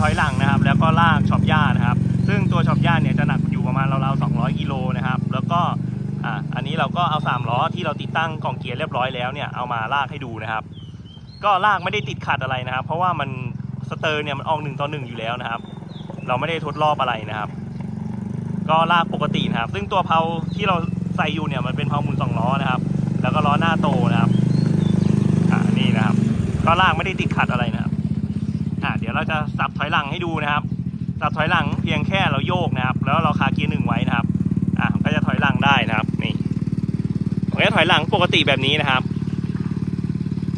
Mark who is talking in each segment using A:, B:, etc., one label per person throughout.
A: ถอยหลังนะครับ แล้วก็ลากช็อปย่านะครับ ซึ่งตัวช็อปย่าเนี่ยจะหนักอยู่ประมาณราวๆ200กิโลนะครับ แล้วก็อันนี้เราก็เอา3ล้อที่เราติดตั้งกล่องเกียร์เรียบร้อยแล้วเนี่ยเอามาลากให้ดูนะครับ ก็ลากไม่ได้ติดขัดอะไรนะครับ เพราะว่ามันสเตอร์เนี่ยมันออกหนึ่งต่อหนึ่งอยู่แล้วนะครับ เราไม่ได้ทดรอบอะไรนะครับ ก็ลากปกตินะครับ ซึ่งตัวเพลาที่เราใส่อยู่เนี่ยมันเป็นเพลามุนสองล้อนะครับ แล้วก็ล้อหน้าโตนะครับอ่านี่นะครับ ก็ลากไม่ได้ติดขัดอะไรนะครับ เราจะสับถอยหลังให้ดูนะครับ สับถอยหลังเพียงแค่เราโยกนะครับ แล้วเราคาเกียร์หนึ่งไว้นะครับ อะก็จะถอยหลังได้นะครับ นี่ผมจะถอยหลังปกติแบบนี้นะครับ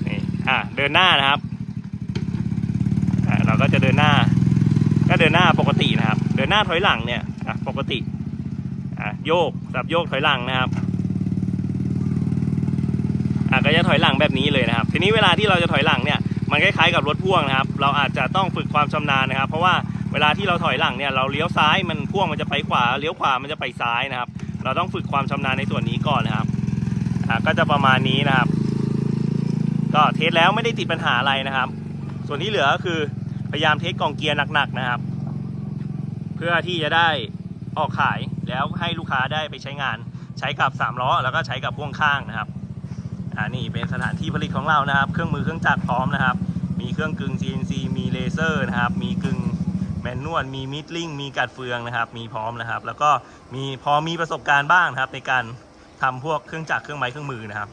A: นี่ อะเดินหน้านะครับ อะเราก็จะเดินหน้า ก็เดินหน้าปกตินะครับ เดินหน้าถอยหลังเนี่ย อะปกติ อะโยก สับโยกถอยหลังนะครับอะก็จะถอยหลังแบบนี้เลยนะครับ ทีนี้เวลาที่เราจะถอยหลังเนี่ย มันคล้ายๆกับรถพ่วงนะครับ เราอาจจะต้องฝึกความชำนาญนะครับ เพราะว่าเวลาที่เราถอยหลังเนี่ยเราเลี้ยวซ้ายมันพ่วงมันจะไปขวาเลี้ยวขวามันจะไปซ้ายนะครับ เราต้องฝึกความชำนาญในส่วนนี้ก่อนนะครับอ่าก็จะประมาณนี้นะครับ ก็เทสแล้วไม่ได้ติดปัญหาอะไรนะครับ ส่วนที่เหลือก็คือพยายามเทสกล่องเกียร์หนักๆนะครับ เพื่อที่จะได้ออกขายแล้วให้ลูกค้าได้ไปใช้งานใช้กับ3ล้อแล้วก็ใช้กับพ่วงข้างนะครับอ่านี่เป็นสถานที่ผลิตของเรานะครับ เครื่องมือเครื่องจักรพร้อมนะครับ รื่องกึ่ง CNC มีเลเซอร์นะครับ มีกึ่งแมนนวล มีมิดลิง มีกัดเฟืองนะครับ มีพร้อมนะครับ แล้วก็มีพอมีประสบการณ์บ้างนะครับ ในการทำพวกเครื่องจักรเครื่องไม้เครื่องมือนะครับ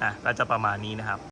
A: อะก็จะประมาณนี้นะครับ